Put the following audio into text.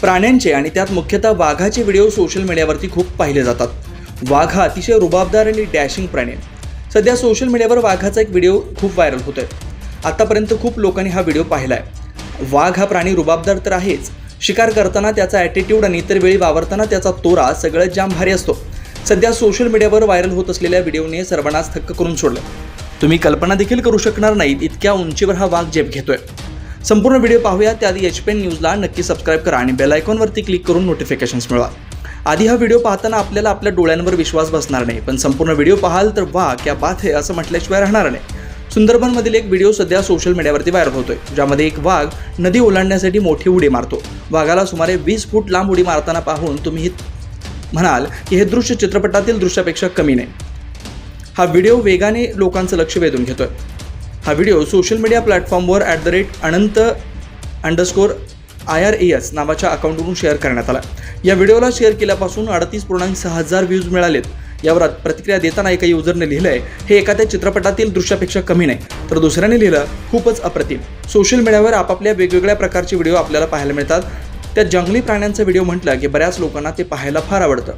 प्राण्यांचे आणि त्यात मुख्यतः वाघाचे व्हिडिओ सोशल मीडियावरती खूप पाहिले जातात. वाघ हा अतिशय रुबाबदार आणि डॅशिंग प्राणी आहे. सध्या सोशल मीडियावर वाघाचा एक व्हिडिओ खूप व्हायरल होतोय. आतापर्यंत खूप लोकांनी हा व्हिडिओ पाहिला आहे वाघ हा प्राणी रुबाबदार तर आहेच. शिकार करताना त्याचा ॲटिट्यूड आणि इतर वेळी वावरताना त्याचा तोरा सगळ्यात जाम भारी असतो. सध्या सोशल मीडियावर व्हायरल होत असलेल्या व्हिडिओने सर्वांनाच थक्क करून सोडलं तुम्ही कल्पना देखील करू शकणार नाहीत इतक्या उंचीवर हा वाघ झेप घेतोय. संपूर्ण व्हिडिओ पाहूया. त्याआधी एच पेन न्यूजला नक्की सबस्क्राईब करा आणि बेल आयकॉनवरती क्लिक करून नोटिफिकेशन्स मिळवा. आधी हा व्हिडिओ पाहताना आपल्याला आपल्या डोळ्यांवर विश्वास बसणार नाही. पण संपूर्ण व्हिडिओ पाहाल तर वा क्या बात आहे असं म्हटल्याशिवाय राहणार नाही. सुंदरबनमधील एक व्हिडिओ सध्या सोशल मीडियावरती व्हायरल होतोय. ज्यामध्ये एक वाघ नदी ओलांडण्यासाठी मोठी उडी मारतो. वाघाला सुमारे वीस फूट लांब उडी मारताना पाहून तुम्ही म्हणाल की हे दृश्य चित्रपटातील दृश्यापेक्षा कमी नाही. हा व्हिडिओ वेगाने लोकांचं लक्ष वेधून घेतोय. हा व्हिडिओ सोशल मीडिया प्लॅटफॉर्मवर at the rate Anant underscore I R A S नावाच्या अकाउंटवरून शेअर करण्यात आला. या व्हिडिओला शेअर केल्यापासून अडतीस पूर्णांक सहा हजार व्ह्यूज मिळालेत. यावर प्रतिक्रिया देताना एका युजरने लिहिलंय. हे एखाद्या चित्रपटातील दृश्यापेक्षा कमी नाही. तर दुसऱ्याने लिहिलं खूपच अप्रतिम. सोशल मीडियावर आपापल्या वेगवेगळ्या प्रकारचे व्हिडिओ आपल्याला पाहायला मिळतात. त्या जंगली प्राण्यांचा व्हिडिओ म्हटलं की बऱ्याच लोकांना ते पाहायला फार आवडतं.